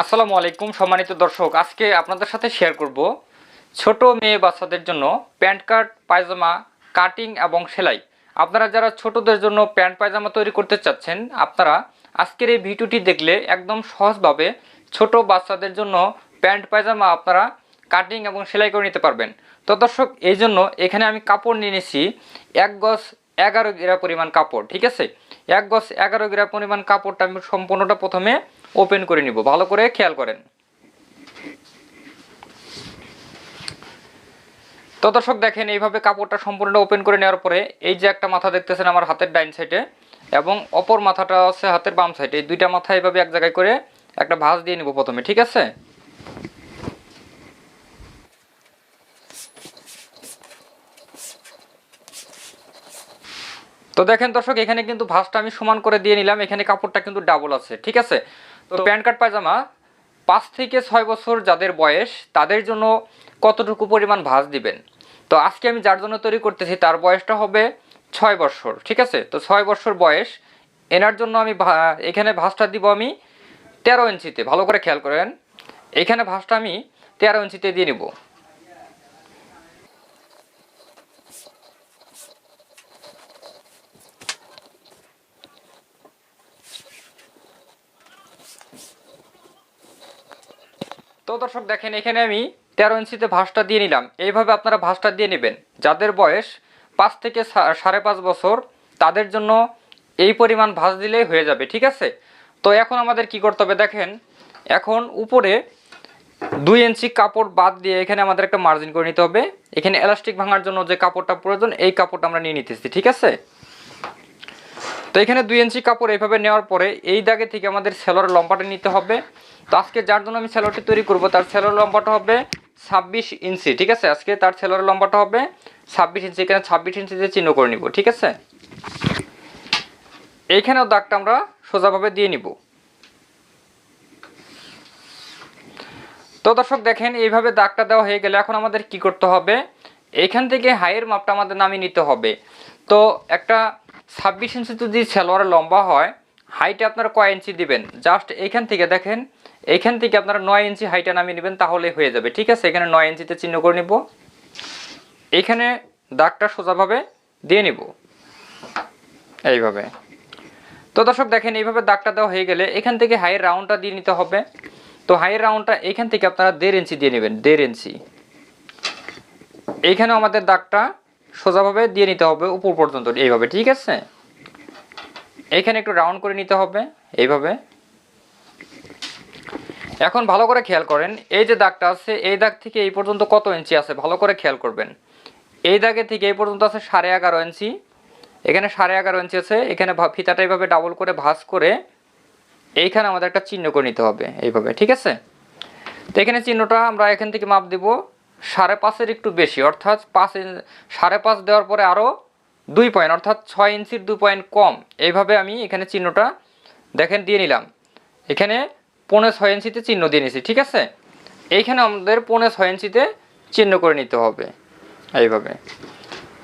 আসসালামু আলাইকুম সম্মানিত দর্শক, আজকে আপনাদের সাথে শেয়ার করব ছোট মেয়ে বাচ্চাদের জন্য প্যান্ট কাট, পায়জামা, কাটিং এবং সেলাই। আপনারা যারা ছোটদের জন্য প্যান্ট, পায়জামা তৈরি করতে চাচ্ছেন, আপনারা আজকের এই ভিডিওটি দেখলে একদম সহজভাবে ছোট বাচ্চাদের জন্য প্যান্ট, পায়জামা আপনারা কাটিং এবং সেলাই করে নিতে পারবেন। তো দর্শক, এই জন্য এখানে আমি কাপড় নিয়ে নিয়েছি এক গজ এগারো গ্রা পরিমাণ কাপড়, ঠিক আছে? এক গজ এগারো গ্রা পরিমাণ কাপড়টা আমি সম্পূর্ণটা প্রথমে ওপেন করে নিব, ভালো করে খেয়াল করেন। তো দর্শক দেখেন, এইভাবে কাপড়টা সম্পূর্ণ ওপেন করে নেওয়ার পরে এই যে একটা মাথা দেখতেছেন আমার হাতের ডাইন সাইডে এবং অপর মাথাটা আছে হাতের বাম সাইডে। এই দুইটা মাথা এইভাবে এক জায়গায় করে একটা ভাঁজ দিয়ে নিব প্রথমে, ঠিক আছে? তো দেখেন দর্শক, এখানে কিন্তু ভাঁজটা আমি সমান করে দিয়ে নিলাম, এখানে কাপড়টা কিন্তু ডাবল আছে, ঠিক আছে? তো প্যান্ট কার্ড পায়জামা পাঁচ থেকে ছয় বছর যাদের বয়স তাদের জন্য কতটুকু পরিমাণ ভাঁজ দিবেন? তো আজকে আমি যার জন্য তৈরি করতেছি তার বয়সটা হবে ছয় বছর ঠিক আছে? তো ছয় বছর বয়স এনার জন্য আমি ভা- এখানে ভাঁজটা দিব আমি তেরো ইঞ্চিতে ভালো করে খেয়াল করেন। এখানে ভাঁজটা আমি তেরো ইঞ্চিতে দিয়ে নিব। তো দর্শক দেখেন, এখানে আমি তেরো ইঞ্চিতে ভাঁজটা দিয়ে নিলাম। এইভাবে আপনারা ভাঁজটা দিয়ে নেবেন। যাদের বয়স পাঁচ থেকে সাড়ে পাঁচ বছর, তাদের জন্য এই পরিমাণ ভাঁজ দিলেই হয়ে যাবে, ঠিক আছে? তো এখন আমাদের কি করতে হবে দেখেন, এখন উপরে দুই ইঞ্চি কাপড় বাদ দিয়ে এখানে আমাদের একটা মার্জিন করে নিতে হবে। এখানে এলাস্টিক ভাঙার জন্য যে কাপড়টা প্রয়োজন, এই কাপড়টা আমরা নিয়ে নিতেছি, ঠিক আছে? তো এখানে দুই ইঞ্চি কাপড় এইভাবে নেওয়ার পরে এই দাগে থেকে আমাদের সেলোর লম্বাটা নিতে হবে। তো আজকে যার জন্য আমি সেলোরটি তৈরি করব, তার সেলোর লম্বাটা হবে ছাব্বিশ ইঞ্চি, ঠিক আছে? আজকে তার সেলোর লম্বাটা হবে ছাব্বিশ ইঞ্চি, এখানে ছাব্বিশ ইঞ্চিতে চিহ্ন করে নিব, ঠিক আছে? এইখানেও দাগটা আমরা সোজাভাবে দিয়ে নিব। তো দর্শক, দেখেন এইভাবে দাগটা দেওয়া হয়ে গেলে এখন আমাদের কি করতে হবে? এইখান থেকে হাইয়ের মাপটা আমাদের নামিয়ে নিতে হবে। তো একটা ছাব্বিশ ইঞ্চি যদি সেলোয়ারের লম্বা হয় হাইটে আপনারা কয় ইঞ্চি দিবেন? জাস্ট এইখান থেকে দেখেন, এখান থেকে আপনারা নয় ইঞ্চি হাইটে নামিয়ে নেবেন, তাহলে হয়ে যাবে, ঠিক আছে? এখানে নয় ইঞ্চিতে চিহ্ন করে নিব। এইখানে দাগটা সোজাভাবে দিয়ে নিব। এইভাবে। তো দর্শক, দেখেন, এইভাবে দাগটা দেওয়া হয়ে গেলে এখান থেকে হাইয়ের রাউন্ডটা দিয়ে নিতে হবে। তো হাইয়ের রাউন্ডটা এখান থেকে আপনারা দেড় ইঞ্চি দিয়ে নেবেন, দেড় ইঞ্চি। এইখানেও আমাদের দাগটা সোজাভাবে দিয়ে নিতে হবে উপর পর্যন্ত, এইভাবে, ঠিক আছে? এইখানে একটু রাউন্ড করে নিতে হবে, এইভাবে। এখন ভালো করে খেয়াল করেন, এই যে দাগটা আছে, এই দাগ থেকে এই পর্যন্ত কত ইঞ্চি আছে? ভালো করে খেয়াল করবেন। এই দাগে থেকে এই পর্যন্ত আছে সাড়ে এগারো ইঞ্চি। এখানে সাড়ে এগারো ইঞ্চি আছে, এখানে ফিতাটা এইভাবে ডাবল করে ভাঁজ করে এইখানে আমাদের একটা চিহ্ন করে নিতে হবে, এইভাবে, ঠিক আছে? তো এখানে চিহ্নটা আমরা এখান থেকে মাপ দেব। সাড়ে পাঁচের একটু বেশি, অর্থাৎ পাঁচ ইঞ্চ- সাড়ে পাঁচ দেওয়ার পরে আরও দুই পয়েন্ট অর্থাৎ ছয় ইঞ্চির দুই পয়েন্ট কম। এইভাবে আমি এখানে চিহ্নটা দেখেন দিয়ে নিলাম। এখানে পৌনে ছয় ইঞ্চিতে চিহ্ন দিয়ে নিয়েছি ঠিক আছে? এইখানে আমাদের পৌনে ছয় ইঞ্চিতে চিহ্ন করে নিতে হবে, এইভাবে।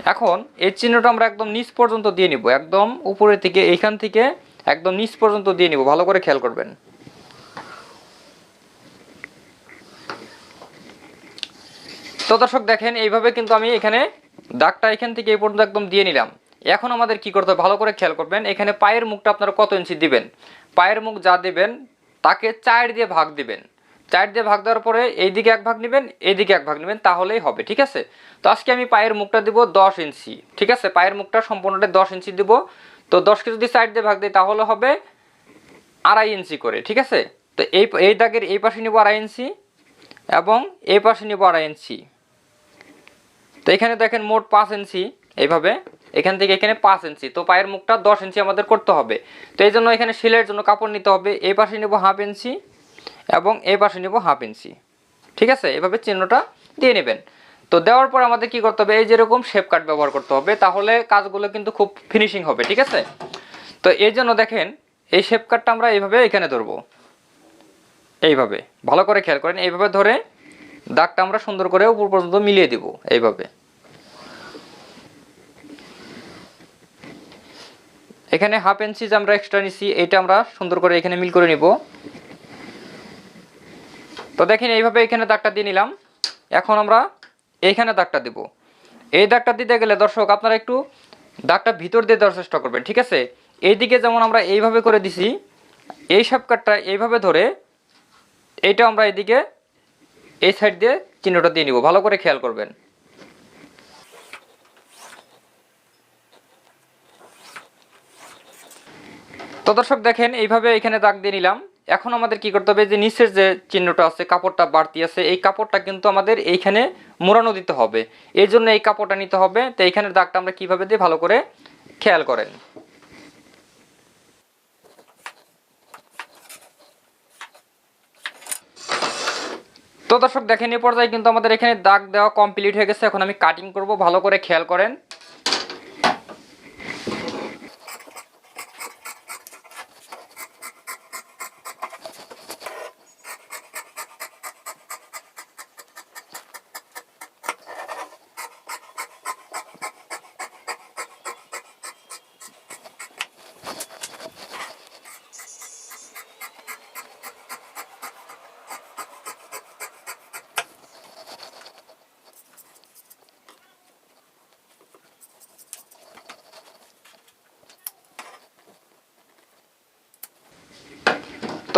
এখন এই চিহ্নটা আমরা একদম নিচ পর্যন্ত দিয়ে নিব, একদম উপরের থেকে এইখান থেকে একদম নিচ পর্যন্ত দিয়ে নিব, ভালো করে খেয়াল করবেন। তো দর্শক দেখেন, এইভাবে কিন্তু আমি এখানে দাগটা এখান থেকে এই পর্যন্ত একদম দিয়ে নিলাম। এখন আমাদের কি করতে হবে? ভালো করে খেয়াল করবেন, এখানে পায়ের মুখটা আপনারা কত ইঞ্চি দিবেন? পায়ের মুখ যা দেবেন, তাকে চার দিয়ে ভাগ দিবেন। চার দিয়ে ভাগ দেওয়ার পরে এইদিকে এক ভাগ নেবেন, এইদিকে এক ভাগ নেবেন, তাহলেই হবে, ঠিক আছে? তো আজকে আমি পায়ের মুখটা দিব দশ ইঞ্চি ঠিক আছে? পায়ের মুখটা সম্পূর্ণটা দশ ইঞ্চি দিব। তো দশকে যদি চার দিয়ে ভাগ দিই, তাহলে হবে আড়াই ইঞ্চি করে, ঠিক আছে? তো এই এই দাগের এই পাশে নিব আড়াই ইঞ্চি এবং এই পাশে নিব আড়াই ইঞ্চি তো এখানে দেখেন মোট পাঁচ ইঞ্চি এইভাবে। এখান থেকে এখানে পাঁচ ইঞ্চি। তো পায়ের মুখটা দশ ইঞ্চি আমাদের করতে হবে। তো এই জন্য এখানে সেলাইয়ের জন্য কাপড় নিতে হবে। এই পাশে নেব হাফ ইঞ্চি এবং এই পাশে নেব হাফ ইঞ্চি। ঠিক আছে? এভাবে চিহ্নটা দিয়ে নেবেন। তো দেওয়ার পর আমাদের কি করতে হবে? এই যেরকম শেপ কাট ব্যবহার করতে হবে, তাহলে কাজগুলো কিন্তু খুব ফিনিশিং হবে। ঠিক আছে? তো এই জন্য দেখেন, এই শেপ কাটটা আমরা এইভাবে এখানে ধরবো। এইভাবে। ভালো করে খেয়াল করেন, এইভাবে ধরে দাগটা আমরা সুন্দর করে উপর পর্যন্ত মিলিয়ে দিব, এইভাবে। এখানে হাফ ইঞ্চি যে আমরা এক্সট্রা নিছি, এটা আমরা সুন্দর করে এখানে মিল করে নিব। তো দেখেন এইভাবে এখানে দাগটা দিয়ে নিলাম। এখন আমরা এইখানে দাগটা দেব। এই দাগটা দিতে গেলে দর্শক আপনারা একটু দাগটা ভিতর দিয়ে দেওয়ার চেষ্টা করবেন, ঠিক আছে? এইদিকে যেমন আমরা এইভাবে করে দিছি, এই সাপকাটটা এইভাবে ধরে এইটা আমরা এদিকে এই সাইড দিয়ে চিহ্নটা দিয়ে নিব। ভালো করে খেয়াল করবেন। তো দর্শক দেখেন, এইভাবে এখানে দাগ দিয়ে নিলাম। এখন আমাদের কি করতে হবে, যে নিচের যে চিহ্নটা আছে, কাপড়টা বাড়তি আছে, এই কাপড়টা কিন্তু আমাদের এইখানে মোড়ানো দিতে হবে। এই জন্য এই কাপড়টা নিতে হবে। তো এইখানের দাগটা আমরা কীভাবে দিয়ে ভালো করে খেয়াল করেন। তো দর্শক দেখেন এই পর্যায়ে কিন্তু আমাদের এখানে দাগ দেওয়া কমপ্লিট হয়ে গেছে। এখন আমি কাটিং করব, ভালো করে খেয়াল করেন।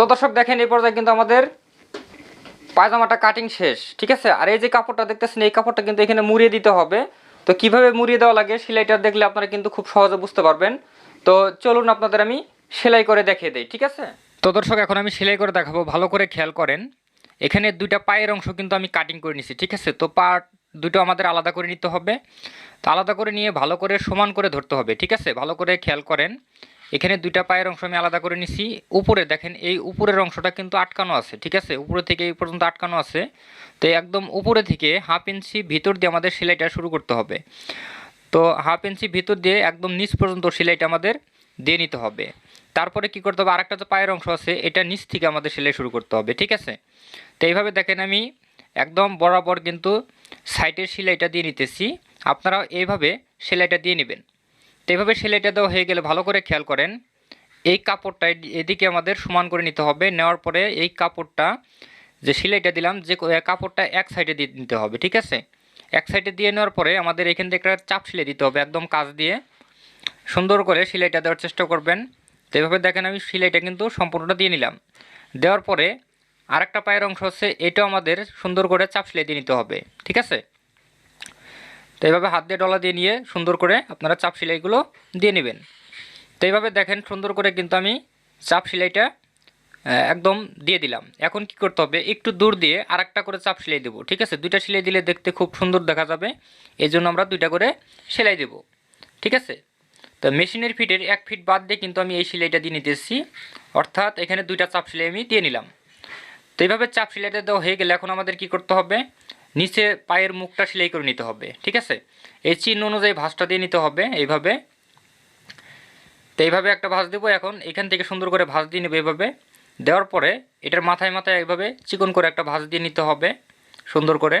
তো দর্শক দেখেন, এই পর্যায়ে কিন্তু আমাদের পায়জামাটা কাটিং শেষ, ঠিক আছে? আর এই যে কাপড়টা দেখতেছেন, এই কাপড়টা কিন্তু এখানে মুড়িয়ে দিতে হবে। তো কীভাবে মুড়িয়ে দেওয়া লাগে সেলাইটা দেখলে আপনারা কিন্তু খুব সহজে বুঝতে পারবেন। তো চলুন আপনাদের আমি সেলাই করে দেখিয়ে দিই, ঠিক আছে? তো দর্শক, এখন আমি সেলাই করে দেখাবো, ভালো করে খেয়াল করেন। এখানে দুইটা পায়ের অংশ কিন্তু আমি কাটিং করে নিছি, ঠিক আছে? তো পা দুটো আমাদের আলাদা করে নিতে হবে। তো আলাদা করে নিয়ে ভালো করে সমান করে ধরতে হবে, ঠিক আছে? ভালো করে খেয়াল করেন। এখানে দুইটা পায়ের অংশ আমি আলাদা করে নিছি। উপরে দেখেন, এই উপরের অংশটা কিন্তু আটকানো আছে, ঠিক আছে? উপরে থেকে এই পর্যন্ত আটকানো আছে। তো একদম উপরে থেকে হাফ ইঞ্চি ভিতর দিয়ে আমাদের সেলাইটা শুরু করতে হবে। তো হাফ ইঞ্চি ভিতর দিয়ে একদম নিচ পর্যন্ত সেলাইটা আমাদের দিয়ে নিতে হবে। তারপরে কি করতে হবে? আরেকটা যে পায়ের অংশ আছে, এটা নিচ থেকে আমাদের সেলাই শুরু করতে হবে, ঠিক আছে? তো এইভাবে দেখেন আমি একদম বরাবর কিন্তু সাইডের সেলাইটা দিয়ে নিতেছি। আপনারাও এইভাবে সেলাইটা দিয়ে নেবেন। তো এইভাবে সেলাইটা দেওয়া হয়ে গেলে ভালো করে খেয়াল করেন। এই কাপড়টা এদি- এদিকে আমাদের সমান করে নিতে হবে। নেওয়ার পরে এই কাপড়টা যে সেলাইটা দিলাম, যে কাপড়টা এক সাইডে দিয়ে নিতে হবে, ঠিক আছে? এক সাইডে দিয়ে নেওয়ার পরে আমাদের এখান থেকে একটা চাপ সেলাই দিতে হবে একদম কাজ দিয়ে। সুন্দর করে সেলাইটা দেওয়ার চেষ্টা করবেন। তো এইভাবে দেখেন আমি সেলাইটা কিন্তু সম্পূর্ণটা দিয়ে নিলাম। দেওয়ার পরে আরেকটা পায়ের অংশ হচ্ছে এটাও আমাদের সুন্দর করে চাপ সেলাই দিয়ে নিতে হবে, ঠিক আছে? তো এইভাবে হাত দিয়ে ডলা দিয়ে নিয়ে সুন্দর করে আপনারা চাপ সেলাইগুলো দিয়ে নেবেন। তো এইভাবে দেখেন সুন্দর করে কিন্তু আমি চাপ সেলাইটা একদম দিয়ে দিলাম। এখন কি করতে হবে? একটু দূর দিয়ে আরেকটা করে চাপ সেলাই দেবো, ঠিক আছে? দুইটা সেলাই দিলে দেখতে খুব সুন্দর দেখা যাবে। এই জন্য আমরা দুইটা করে সেলাই দেবো, ঠিক আছে? তো মেশিনের ফিটের এক ফিট বাদ দিয়ে কিন্তু আমি এই সেলাইটা দিয়ে নিতেছি। অর্থাৎ এখানে দুইটা চাপ সেলাই আমি দিয়ে নিলাম। তো এইভাবে চাপ সেলাইটা দেওয়া হয়ে গেলে এখন আমাদের কি করতে হবে? নিচে পায়ের মুখটা সেলাই করে নিতে হবে, ঠিক আছে? এই চিহ্ন অনুযায়ী ভাঁজটা দিয়ে নিতে হবে এইভাবে। তো এইভাবে একটা ভাঁজ দেবো, এখন এখান থেকে সুন্দর করে ভাঁজ দিয়ে নেব এইভাবে। দেওয়ার পরে এটার মাথায় মাথায় এইভাবে চিকন করে একটা ভাঁজ দিয়ে নিতে হবে, সুন্দর করে।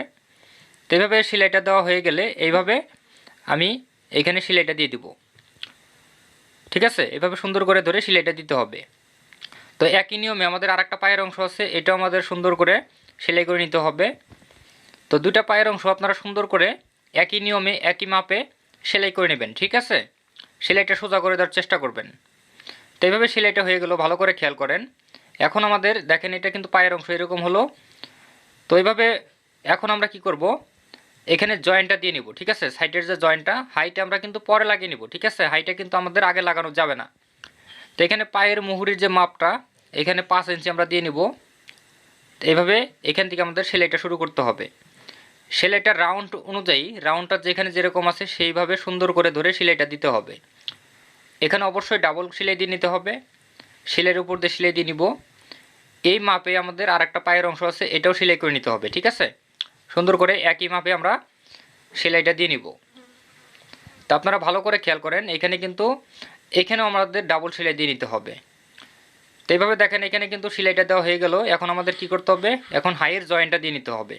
তো এইভাবে সেলাইটা দেওয়া হয়ে গেলে এইভাবে আমি এখানে সেলাইটা দিয়ে দিব। ঠিক আছে? এভাবে সুন্দর করে ধরে সেলাইটা দিতে হবে। তো একই নিয়মে আমাদের আরেকটা পায়ের অংশ আছে, এটাও আমাদের সুন্দর করে সেলাই করে নিতে হবে। তো দুটা পায়ের অংশ আপনারা সুন্দর করে একই নিয়মে, একই মাপে সেলাই করে নেবেন, ঠিক আছে? সেলাইটা সোজা করে দেওয়ার চেষ্টা করবেন। তো এইভাবে সেলাইটা হয়ে গেল, ভালো করে খেয়াল করেন। এখন আমাদের, দেখেন এটা কিন্তু পায়ের অংশ এরকম হলো। তো এইভাবে এখন আমরা কি করব? এখানে জয়েন্টটা দিয়ে নিব, ঠিক আছে? সাইডের যে জয়েন্টটা, হাইটে আমরা কিন্তু পরে লাগিয়ে নিব, ঠিক আছে? হাইটে কিন্তু আমাদের আগে লাগানো যাবে না। তো এখানে পায়ের মুহুরির যে মাপটা, এখানে পাঁচ ইঞ্চি আমরা দিয়ে নিব। এইভাবে এখান থেকে আমাদের সেলাইটা শুরু করতে হবে। সেলাইটা রাউন্ড অনুযায়ী রাউন্ডটা যেখানে যেরকম আছে সেইভাবে সুন্দর করে ধরে সেলাইটা দিতে হবে। এখানে অবশ্যই ডাবল সেলাই দিয়ে নিতে হবে। সেলাইয়ের উপর দিয়ে সেলাই দিয়ে নিব। এই মাপে আমাদের আর একটা পায়ের অংশ আছে, এটাও সেলাই করে নিতে হবে, ঠিক আছে? সুন্দর করে একই মাপে আমরা সেলাইটা দিয়ে নিব। তা আপনারা ভালো করে খেয়াল করেন, এখানে কিন্তু, এখানেও আমাদের ডাবল সেলাই দিয়ে নিতে হবে। তো এইভাবে দেখেন, এখানে কিন্তু সেলাইটা দেওয়া হয়ে গেল। এখন আমাদের কি করতে হবে? এখন হাইয়ের জয়েন্টটা দিয়ে নিতে হবে।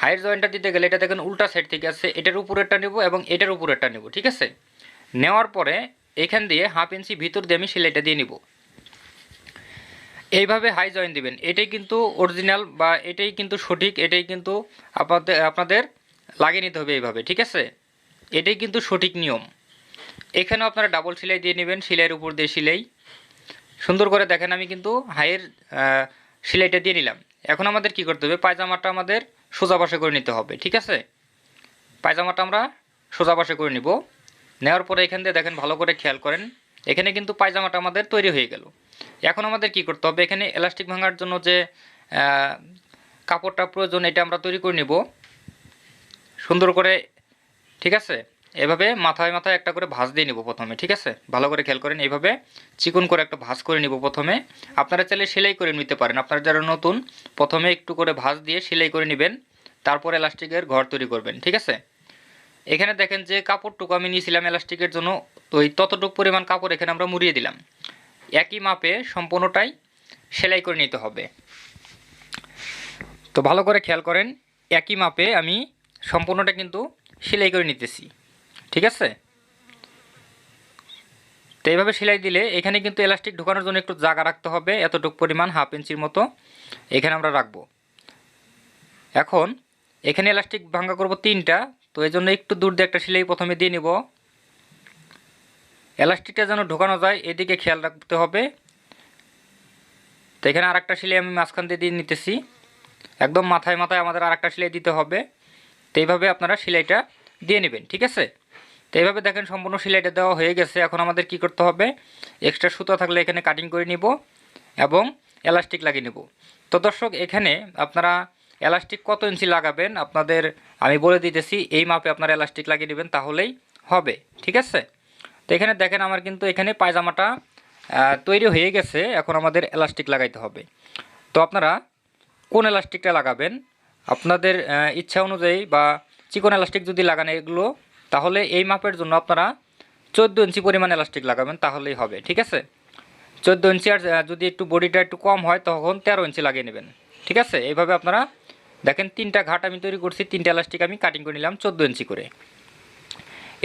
হাইয়ের জয়েন্টটা দিতে গেলে এটা দেখেন উল্টা সাইড থেকে আছে, এটার উপরেরটা নেব এবং এটার উপরেরটা নেব, ঠিক আছে? নেওয়ার পরে এখান দিয়ে হাফ ইঞ্চি ভিতর দিয়ে আমি সেলাইটা দিয়ে নিব। এইভাবে হাই জয়েন দিবেন, এটাই কিন্তু অরিজিনাল বা এটাই কিন্তু সঠিক, এটাই কিন্তু আপনাদের আপনাদের লাগিয়ে নিতে হবে এইভাবে, ঠিক আছে? এটাই কিন্তু সঠিক নিয়ম। এখানেও আপনারা ডাবল সেলাই দিয়ে নেবেন, সেলাইয়ের উপর দিয়ে সেলাই। সুন্দর করে দেখেন আমি কিন্তু হাইয়ের সেলাইটা দিয়ে নিলাম। এখন আমাদের কি করতে হবে? পায়জামাটা আমাদের সোজা পাশে করে নিতে হবে, ঠিক আছে? পায়জামাটা আমরা সোজা পাশে করে নিব। নেওয়ার পরে এখান দিয়ে দেখেন, ভালো করে খেয়াল করেন, এখানে কিন্তু পায়জামাটা আমাদের তৈরি হয়ে গেল। এখন আমাদের কি করতে হবে, এখানে এলাস্টিক ভাঙার জন্য যে কাপড়টা প্রয়োজন, এটা আমরা তৈরি করে নিব। সুন্দর করে, ঠিক আছে? এভাবে মাথায় মাথায় একটা করে ভাঁজ দিয়ে নিব প্রথমে, ঠিক আছে? ভালো করে খেয়াল করেন এইভাবে চিকন করে একটা ভাঁজ করে নিব প্রথমে। আপনারা চাইলে সেলাই করে নিতে পারেন, আপনারা যারা নতুন, প্রথমে একটু করে ভাঁজ দিয়ে সেলাই করে নেবেন। তারপর এলাস্টিকের ঘর তৈরি করবেন, ঠিক আছে? এখানে দেখেন যে কাপড়টুকু আমি নিয়েছিলাম এলাস্টিকের জন্য, তো ওই ততটুক পরিমাণ কাপড় এখানে আমরা মুড়িয়ে দিলাম। একই মাপে সম্পূর্ণটাই সেলাই করে নিতে হবে। তো ভালো করে খেয়াল করেন, একই মাপে আমি সম্পূর্ণটা কিন্তু সেলাই করে নিতেছি, ঠিক আছে? তো এইভাবে সেলাই দিলে এখানে কিন্তু এলাস্টিক ঢোকানোর জন্য একটু জায়গা রাখতে হবে, এতটুকু পরিমাণ হাফ ইঞ্চির মতো এখানে আমরা রাখব। এখন এখানে এলাস্টিক ভাঙ্গা করব তিনটা, তো এই জন্য একটু দূর দিয়ে একটা সেলাই প্রথমে দিয়ে নিব। এলাস্টিকটা যেন ঢোকানো যায়, এদিকে খেয়াল রাখতে হবে। তো এখানে আরেকটা সেলাই আমি মাঝখান দিয়ে দিয়ে নিতেছি। একদম মাথায় মাথায় আমাদের আরেকটা সেলাই দিতে হবে। তো এইভাবে আপনারা সেলাইটা দিয়ে নেবেন, ঠিক আছে? তো এইভাবে দেখেন সম্পূর্ণ সেলাইটা দেওয়া হয়ে গেছে। এখন আমাদের কি করতে হবে? এক্সট্রা সুতো থাকলে এখানে কাটিং করে নিব এবং এলাস্টিক লাগিয়ে নেব। তো দর্শক, এখানে আপনারা এলাস্টিক কত ইঞ্চি লাগাবেন? আপনাদের, আমি বলে দিতেছি, এই মাপে আপনারা এলাস্টিক লাগিয়ে নেবেন, তাহলেই হবে, ঠিক আছে? তো এখানে দেখেন আমার কিন্তু এখানে পায়জামাটা তৈরি হয়ে গেছে, এখন আমাদের এলাস্টিক লাগাইতে হবে। তো আপনারা কোন এলাস্টিকটা লাগাবেন? আপনাদের ইচ্ছা অনুযায়ী বা চিকন এলাস্টিক যদি লাগান এগুলো, তাহলে এই মাপের জন্য আপনারা চোদ্দ ইঞ্চি পরিমাণ এলাস্টিক লাগাবেন, তাহলেই হবে, ঠিক আছে? চোদ্দ ইঞ্চি আর যদি একটু বডিটা একটু কম হয়, তখন তেরো ইঞ্চি লাগিয়ে নেবেন। ঠিক আছে? এইভাবে আপনারা দেখেন তিনটা ঘাট আমি তৈরি করছি, তিনটা এলাস্টিক আমি কাটিং করে নিলাম চোদ্দ ইঞ্চি করে।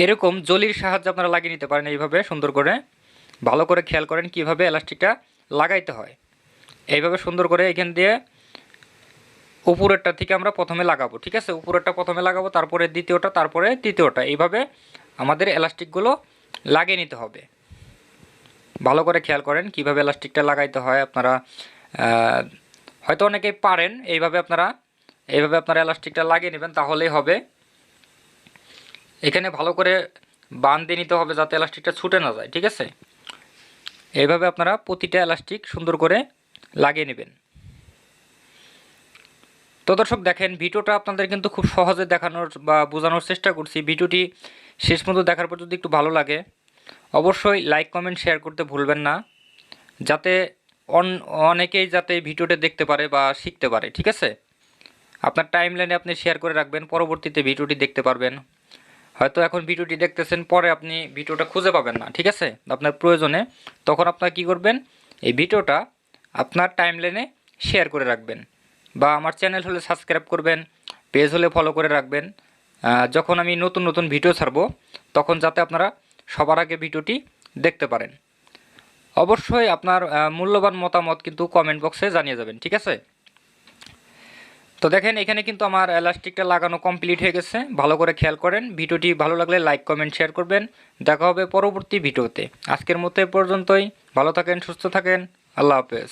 এরকম জলির সাহায্যে আপনারা লাগিয়ে নিতে পারেন এইভাবে, সুন্দর করে। ভালো করে খেয়াল করেন কীভাবে এলাস্টিকটা লাগাইতে হয়। এইভাবে সুন্দর করে এখান দিয়ে উপরেরটা থেকে আমরা প্রথমে লাগাবো, ঠিক আছে? উপরেরটা প্রথমে লাগাবো, তারপরে দ্বিতীয়টা, তারপরে তৃতীয়টা। এইভাবে আমাদের এলাস্টিকগুলো লাগিয়ে নিতে হবে। ভালো করে খেয়াল করেন কীভাবে এলাস্টিকটা লাগাইতে হয় আপনারা হয়তো অনেকেই পারেন, এইভাবে আপনারা এইভাবে আপনারা এলাস্টিকটা লাগিয়ে নেবেন, তাহলেই হবে। এখানে ভালো করে বান দিয়ে নিতে হবে যাতে এলাস্টিকটা ছুটে না যায়, ঠিক আছে? এইভাবে আপনারা প্রতিটা এলাস্টিক সুন্দর করে লাগিয়ে নেবেন। তো দর্শক, দেখেন, ভিডিওটা আপনাদের কিন্তু খুব সহজে দেখানোর বা বোঝানোর চেষ্টা করছি। ভিডিওটি শেষ পর্যন্ত দেখার পর যদি একটু ভালো লাগে, অবশ্যই লাইক কমেন্ট শেয়ার করতে ভুলবেন না। যাতে অনেকেই যাতে ভিডিওটা দেখতে পারে বা শিখতে পারে, ঠিক আছে? আপনার টাইম লাইনে আপনি শেয়ার করে রাখবেন, পরবর্তীতে ভিডিওটি দেখতে পারবেন। হয়তো এখন ভিডিওটি দেখতেছেন, পরে আপনি ভিডিওটা খুঁজে পাবেন না, ঠিক আছে? আপনার প্রয়োজনে তখন আপনার কি করবেন? এই ভিডিওটা আপনার টাইম লাইনে শেয়ার করে রাখবেন বা আমার চ্যানেল হলে সাবস্ক্রাইব করবেন পেজ হলে ফলো করে রাখবেন। যখন আমি নতুন নতুন ভিডিও ছাড়বো, তখন যাতে আপনারা সবার আগে ভিডিওটি দেখতে পারেন। অবশ্যই আপনার মূল্যবান মতামত কিন্তু কমেন্ট বক্সে জানিয়ে যাবেন, ঠিক আছে? তো দেখেন, এখানে কিন্তু আমার এলাস্টিকটা লাগানো কমপ্লিট হয়ে গেছে। ভালো করে খেয়াল করেন। ভিডিওটি ভালো লাগলে লাইক কমেন্ট শেয়ার করবেন। দেখা হবে পরবর্তী ভিডিওতে। আজকের মতো পর্যন্তই। ভালো থাকেন, সুস্থ থাকেন। আল্লাহ হাফেজ।